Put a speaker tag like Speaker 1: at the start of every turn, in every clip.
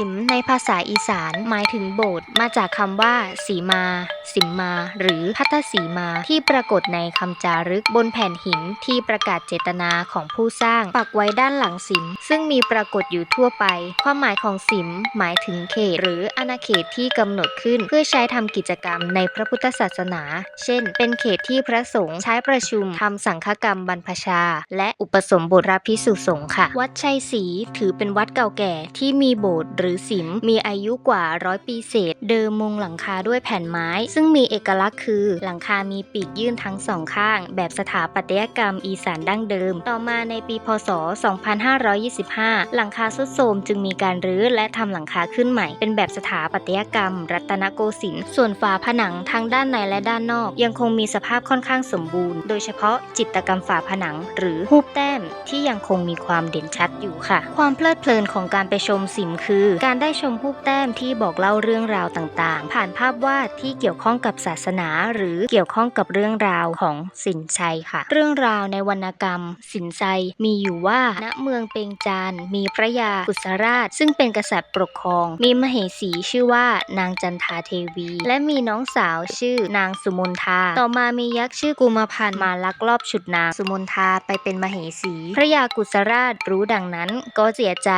Speaker 1: ิมในภาษาอีสาน หมายถึงโบสถ์มาจากคำว่าสีมา สิมมา หรือพัทธสีมา ที่ปรากฏในคำจารึกบนแผ่นหินที่ประกาศเจตนาของผู้สร้าง ปักไว้ด้านหลังสิม ซึ่งมีปรากฏอยู่ทั่วไป ความหมายของสิม หมายถึงเขต หรืออาณาเขตที่กำหนดขึ้นเพื่อใช้ทำกิจกรรมในพระพุทธศาสนา เช่น เป็นเขตที่พระสงฆ์ใช้ประชุมทำสังฆกรรมบรรพชา และอุปสมบทพระภิกษุสงฆ์ค่ะ วัดชัยศรีถือเป็นวัดเก่าแก่ที่มีโบสถ์หรือสิม มีอายุกว่าร้อยปีเศษ เดิมมุงหลังคาด้วยแผ่นไม้ ซึ่งมีเอกลักษณ์คือ หลังคามีปีกยื่นทั้งสองข้าง แบบสถาปัตยกรรมอีสานดั้งเดิม ต่อมาในปีพศ 2525 หลังคาสุดโทมจึงมีการรื้อและทำหลังคาขึ้นใหม่ เป็นแบบสถาปัตยกรรม รัตนโกสินทร์ส่วนฝาผนังทั้งด้านในและด้านนอก ยังคงมีสภาพค่อนข้างสมบูรณ์ โดยเฉพาะจิตรกรรมฝาผนัง หรือรูปแต้มที่ยังคงมีความเด่นชัดอยู่ค่ะ ความเพลิดเพลินของการไปชมสิมคือการได้ชมรูปแต้มที่บอกเล่าเรื่องราวต่างๆ ผ่านภาพวาดที่เกี่ยวข้องกับศาสนา หรือเกี่ยวข้องกับเรื่องราวของสินชัยค่ะ เรื่องราวในวรรณกรรม สินชัยมีอยู่ว่าณเมืองเปงจานมีพระยากุศราช ซึ่งเป็นกษัตริย์ปกครอง มีมเหสีชื่อว่านางจันทาเทวี และมีน้องสาวชื่อนางสุมนทา ต่อมามียักษ์ชื่อกุมพันธ์มาลักลอบฉุดนางสุมนทาไปเป็นมเหสี พระยากุศราชรู้ดังนั้นก็เสียใจ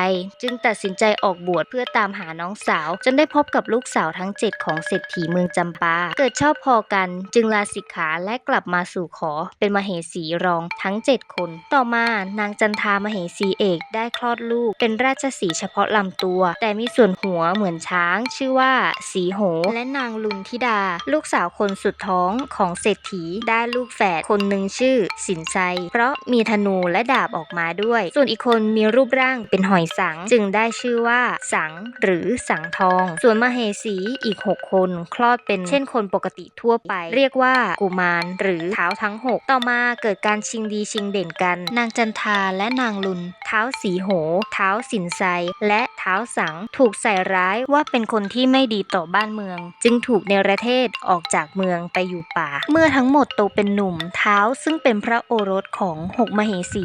Speaker 1: จึงตัดสินใจออกบวชเพื่อตามหาน้องสาว จนได้พบกับลูกสาวทั้ง 7 ของเศรษฐีเมืองจำปา เกิดชอบพอกัน จึงลาสิกขาและกลับมาสู่ขอ เป็นมเหสีรองทั้ง 7 คน ต่อมานางจันทามเหสีเอกได้คลอดลูก เป็นราชสีเฉพาะลำตัว แต่มีส่วนหัวเหมือนช้าง ชื่อว่าสีโห และนางลุนธิดา ลูกสาวคนสุดท้องของเศรษฐีได้ลูกแฝดคนหนึ่งชื่อ สินไซเพราะมีธนูและดาบออกมาด้วย ส่วนอีกคนมีรูปร่างเป็นหอยสัง จึงได้ชื่อว่าสังหรือสังทอง ส่วนมเหสีอีก 6 คนคลอดเป็นเช่นคนปกติทั่วไป เรียกว่ากุมารหรือเท้าทั้ง 6 ต่อมาเกิดการชิงดีชิงเด่นกัน นางจันทาและนางลุน เท้าสีโห เท้าสินไซและเท้าสังถูกใส่ร้ายว่าเป็นคนที่ไม่ดีต่อบ้านเมือง จึงถูกเนรเทศออกจากเมืองไปอยู่ป่า เมื่อทั้งหมดโตเป็นหนุ่มเท้าซึ่งเป็นพระโอรสของหกมเหสี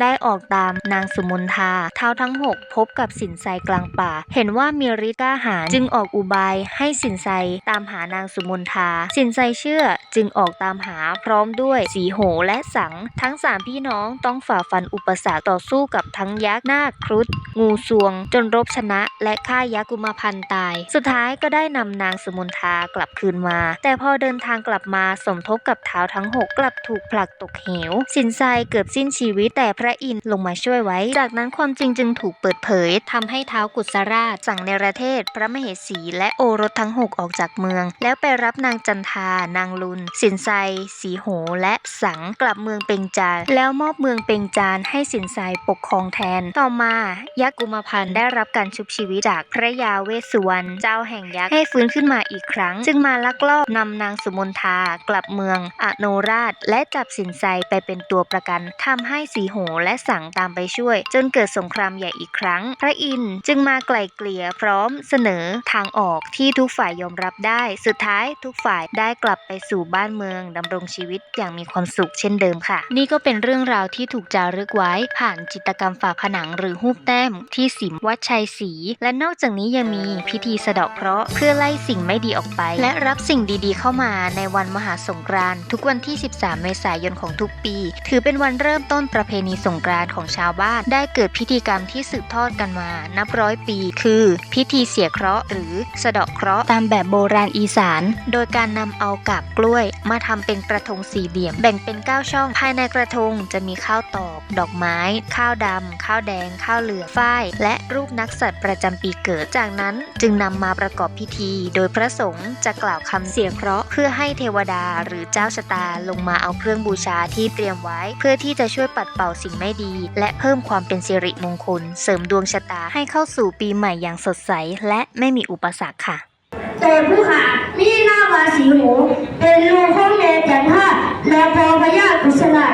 Speaker 1: ได้ออกตามนางสุมนทา เท้าทั้งหกพบกับสินไซกลางป่า เห็นว่ามีฤทธิ์กล้าหาญจึงออกอุบายให้สินไซตามหานางสุมนทา สินไซเชื่อจึงออกตามหาพร้อมด้วยสีโหและสัง ทั้งสามพี่น้องต้องฝ่าฟันอุปสรรคต่อสู้กับทั้งยักษ์นาคครุฑงูสวง จนรบชนะและฆ่ายักษ์กุมพันตาย สุดท้ายก็ได้นำนางสุมนทากลับคืนมา แต่พอเดินทางกลับมาสมทบกับเท้าทั้งหกกลับถูกผลักตกเหว สินไซเกือบสิ้นชีวิตแต่พระอินทร์ลงมาช่วยไว้ จากนั้นความจริงจึงถูกเปิดเผยทำให้เท้ากุศสราช สั่งเนรเทศพระมเหสีและโอรสทั้งหกออกจากเมือง แล้วไปรับนางจันทานางลุน สินไซสีโหและสังกลับเมืองเปงจานแล้วมอบเมืองเปงจานให้สินไซปกครองแทน ต่อมายักษ์กุมพันธ์ได้รับการชุบชีวิตจากพระยาเวสสุวรรณเจ้าแห่งยักษ์ให้ฟื้นขึ้นมาอีกครั้ง จึงมาลักลอบนำนางสุมนทากลับเมืองอโนราช และจับสินไซไปเป็นตัวประกันทำให้สีโหและสังตามไปช่วย จนเกิดสงครามใหญ่อีกครั้ง พระอินทร์จึงมาไกล่เกลี่ยพร้อมเสนอทางออกที่ทุกฝ่ายยอมรับได้ สุดท้ายทุกฝ่ายได้กลับไปสู่บ้านเมืองดำรงชีวิตอย่างมีความสุขเช่นเดิมค่ะ นี่ก็เป็นเรื่องราวที่ถูกจารึกไว้ ผ่านจิตกรรมฝาผนังหรือหูปแต้มที่สิมวัดชัยศรีและนอกจากนี้ยังมีพิธีสะเดาะเคราะห์เพื่อไล่สิ่งไม่ดีออกไป และรับสิ่งดีๆ เข้ามาในวันมหาสงกรานต์ทุกวันที่ 13 เมษายนของทุกปี ถือเป็นวันเริ่มต้นประเพณีสงกรานต์ของชาวบ้าน ได้เกิดพิธีกรรมที่สืบทอดกันมา นับร้อยปีคือพิธีเสียเคราะห์หรือสะเดาะเคราะห์ตามแบบโบราณอีสาน โดยการนำเอากาบกล้วย มาทำเป็นกระทงสี่เหลี่ยม แบ่งเป็น 9 ช่อง ภายในกระทงจะมีข้าวตอก ดอกไม้ ข้าวดำ ข้าวแดง ข้าวเหลืองฝ้าย และรูปนักสัตว์ประจำปีเกิด จากนั้นจึงนำมาประกอบพิธี โดยพระสงฆ์จะกล่าวคำเสียเคราะห์เพื่อให้เทวดาหรือเจ้าชะตาลงมาเอาเครื่องบูชาที่เตรียมไว้ เพื่อที่จะช่วยปัดเป่าสิ่งไม่ดี และเพิ่มความเป็นสิริมงคล เสริมดวงชะตาให้เข้าสู่ปีใหม่อย่างสดใสและไม่มีอุปสรรคค่ะ
Speaker 2: แต่ผู้ขามีหน้ามาสีหูเป็นลูกของแม่จันทาและพอพญากุศลา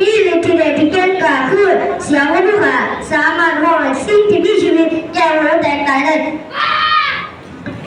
Speaker 2: มีฤทธิ์เดชที่เก่งกล้าคือเสียงของผู้ขาสามารถห้องสิ่งที่มีชีวิตแก่หัวแตกตายได้